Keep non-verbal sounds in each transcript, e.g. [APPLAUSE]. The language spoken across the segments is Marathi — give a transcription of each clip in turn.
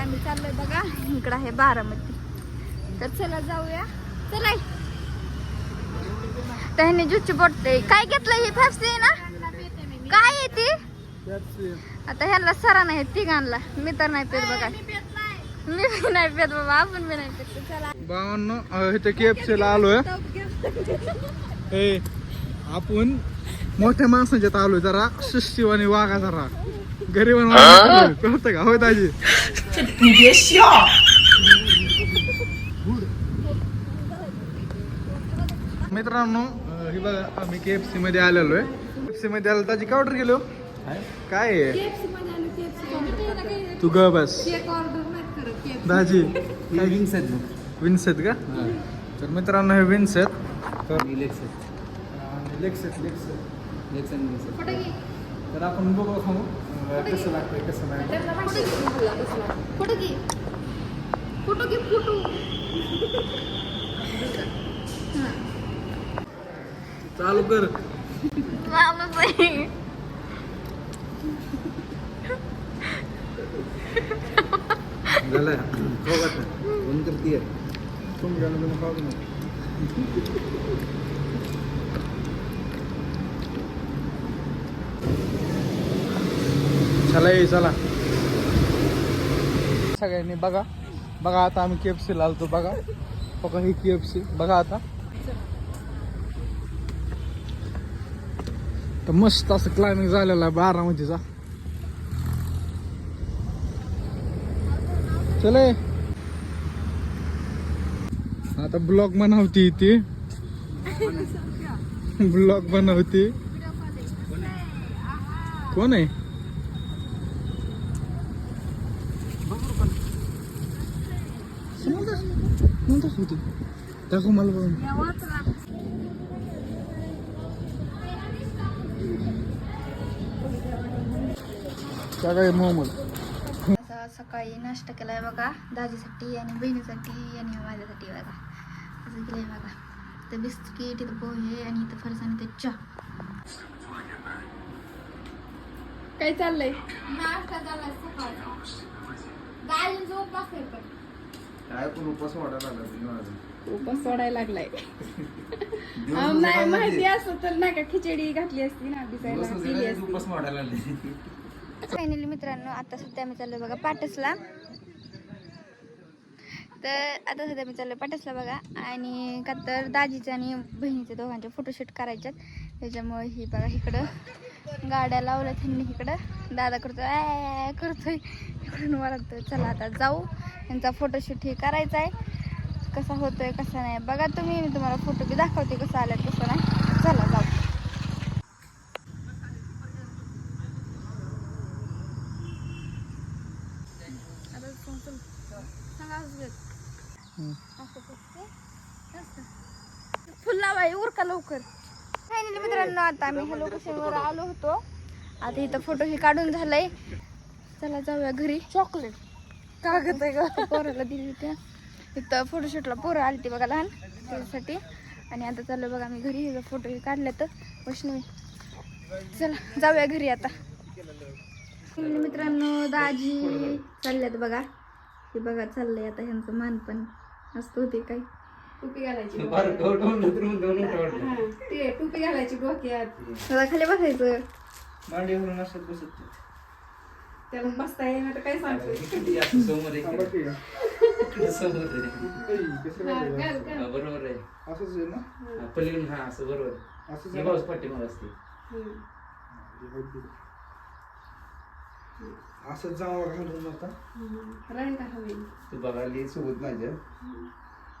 आम्ही चाललोय बघा. इकडं आहे बारामती. तर चला जाऊया. चला. त्याने ज्यूसची बोटते काय घेतलं ही? फॅप्सी ना? काय आहे ती? आता ह्याला सरा नाही तिघांना मी तर नाही पेत बघा. मी बी नाही पेत बाबा. आपण बी नाही पेत. चला. बावन्न इथे केपसीला आलोय. आपण मोठ्या माणसाच्यात आलोय जरा. शिस्तीवाने वागा जरा. गरीब कळतं का होय दाजी? मित्रांनो हे बघा आम्ही के एफ सी मध्ये आलेलो आहे. के एफ सी मध्ये आलो दाजी काय ऑर्डर केलो? काय? आहे? तू ग बस. दाजी. काय विंग्स आहेत बघ विन्स आहेत का? तर मित्रांनो हे विन्स आहेत. तर लेक्स आहेत. लेक्स आहेत लेक्स आहेत. आहेत. तर आपण बघू खाऊ अं, कसं लागतंय कसं नाही फोटो घे फोटो घे फोटो चालू कर चालूच आहे झालं खाऊ आता कोण करते तुम्ही गाणं तुम्ही खाऊ तुम्ही चला ये चला. सगळ्यांनी बघा. बघा आता आम्ही के एफ सी लावतो बघा. बघा ही के एफ सी बघा आता. तर मस्त असं क्लायमिंग झालेलं आहे बारामतीचा. चले. आता ब्लॉग बनवती ती ब्लॉग बनवती. कोण आहे? म्हणतच होती दाखव मला बघून काय काय मोहम्मद असा सकाळी नाश्ता केलाय बघा. दाजीसाठी आणि बहिणीसाठी आणि माझ्यासाठी बघा. असं केलंय बघा. तर बिस्किट इथं पोहे आणि इथं फरसाण इथं चहा. काय चाललंय? नाश्ता सकाळचा दाजींचा उपवास आहे पण काय पण उपास वाढायला लागला उपास सोडायला लागलाय. [LAUGHS] नाही माहिती असं तर नाही का खिचडी घातली असती ना असती. उपास वाढायला लागले. फायनली मित्रांनो आता सध्या मी चाललोय बघा पाटसला. तर आता सध्या मी चाललोय पाटसला बघा. आणि का तर दाजीचे आणि बहिणीचे दोघांचे फोटोशूट करायच्यात त्याच्यामुळे ही बघा इकडं गाड्या लावल्या त्यांनी इकडं. दादा करतोय "आय" करतोय. इकडून वरतोय चला आता जाऊ. यांचा फोटोशूट हे करायचा आहे. कसा होतोय कसा नाही बघा तुम्ही. मी तुम्हाला फोटो बी दाखवते कसं आलं कसं नाही. चला जाऊ. आता चल फुल लावाय उरका लवकर. फायनली मित्रांनो आता आम्ही ह्या लोकेशनवर आलो होतो. आता इथं फोटो हे काढून झालंय. चला जाऊया घरी. चॉकलेट कागद आहे का पोराला दिली होत्या इथं फोटोशूटला पोरं आली ती बघा लहान. त्याच्यासाठी. आणि आता चाललो बघा आम्ही घरी हे फोटो काढले तर वैष्णवी. चला जाऊया घरी आता. मित्रांनो दाजी चालल्यात बघा. हे बघा चाललंय आता ह्यांचं मान पण. असतो ते काही. टोपी घालायची [LAUGHS] ते टोपी घालायची डोक्यात खाली बसायचं. भरून असत बसत त्याला बसता येणार तर काय असं समोर आहे. इकडे समोर आहे? हा, बरोबर आहे. असंच आहे ना? हा, पलीकडून हा असं बरोबर आहे. असंच हे आहे पाऊस पाठीमाग असते. हम्म. असंच जावं घालून आता. हम्म. राहील का हवी? तू बघायला सोबत माझ्या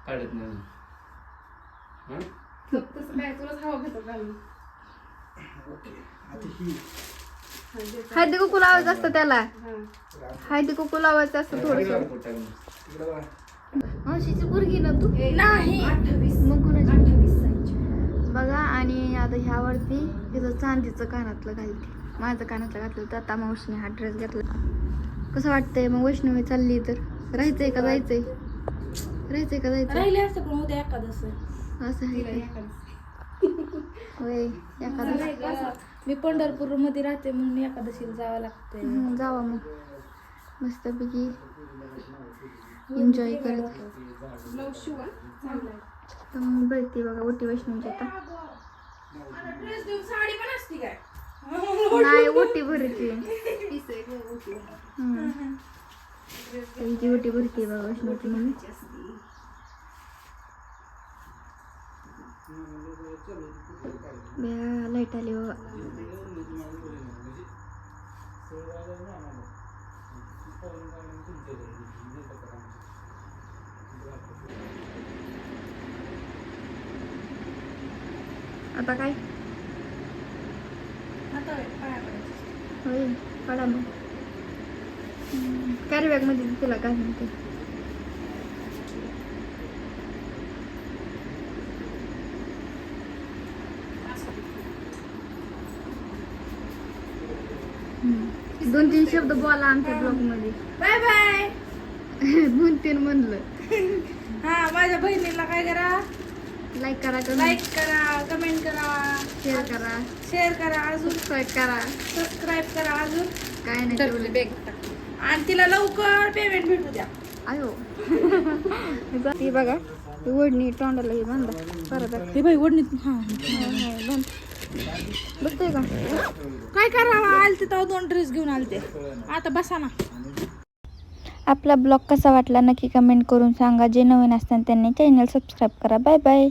काढत नाही. हा? तसं काय तुलाच हवा घेतो घालून ओके आता ही. हळदी कुकू लावायचं असतं त्याला. हळदी कुकू लावायचं असतं थोडस. मावशीची पोरगी ना तू. नाही. अठ्ठावीस मग कोणाची. बघा आणि आता ह्यावरती तिथं चांदीचं कानातलं घालते. माझं कानातलं घातलं तर आता मावशीने हा ड्रेस घेतला. कसं वाटतंय? मग वैष्णवी चालली तर? राहायचंय का जायचंय? राहायचंय का जायचंय? राहिले असतं पण उद्या आहे. असं आहे एखादं? मी पंढरपूरमध्ये राहते म्हणून एकादशीला जावं लागतंय. हं, जावा मग. मस्तपैकी एन्जॉय करत. ब्लाऊज शिवा चांगला आहे. तर मग बघते बघा ओटी वैष्णवची आता. आता ड्रेस देऊन साडी पण असते काय नाही ओटी भरते. पीस आहे ओटी. भरते बघा वैष्णवची म्हणून बया लाइट आली बाबा आता काय. होय काढा मग. कॅरी बॅगमध्ये तिला काय म्हणते दोन तीन शब्द बोला आमच्या ब्लॉगमध्ये बाय बाय. [LAUGHS] दोन तीन म्हणलं. [LAUGHS] हा माझ्या बहिणीला काय करा? लाईक करा लाईक करा कमेंट करा. शेअर करा. शेअर करा अजून. सबस्क्राईब करा. सबस्क्राईब करा अजून. काय नाही तेवढं. आणि तिला लवकर पेमेंट भेटू द्या. आयो. [LAUGHS] ती बघा ती ओढणी तोंडाला ही बांधा. परत हे बाई ओढणीत हा बांध. बघतोय का? काय करावं? आलते तेव्हा दोन ड्रेस घेऊन आलते. आता बसा ना. आपला ब्लॉग कसा वाटला नक्की कमेंट करून सांगा. जे नवीन असतात त्यांनी चॅनल सबस्क्राईब करा. Bye bye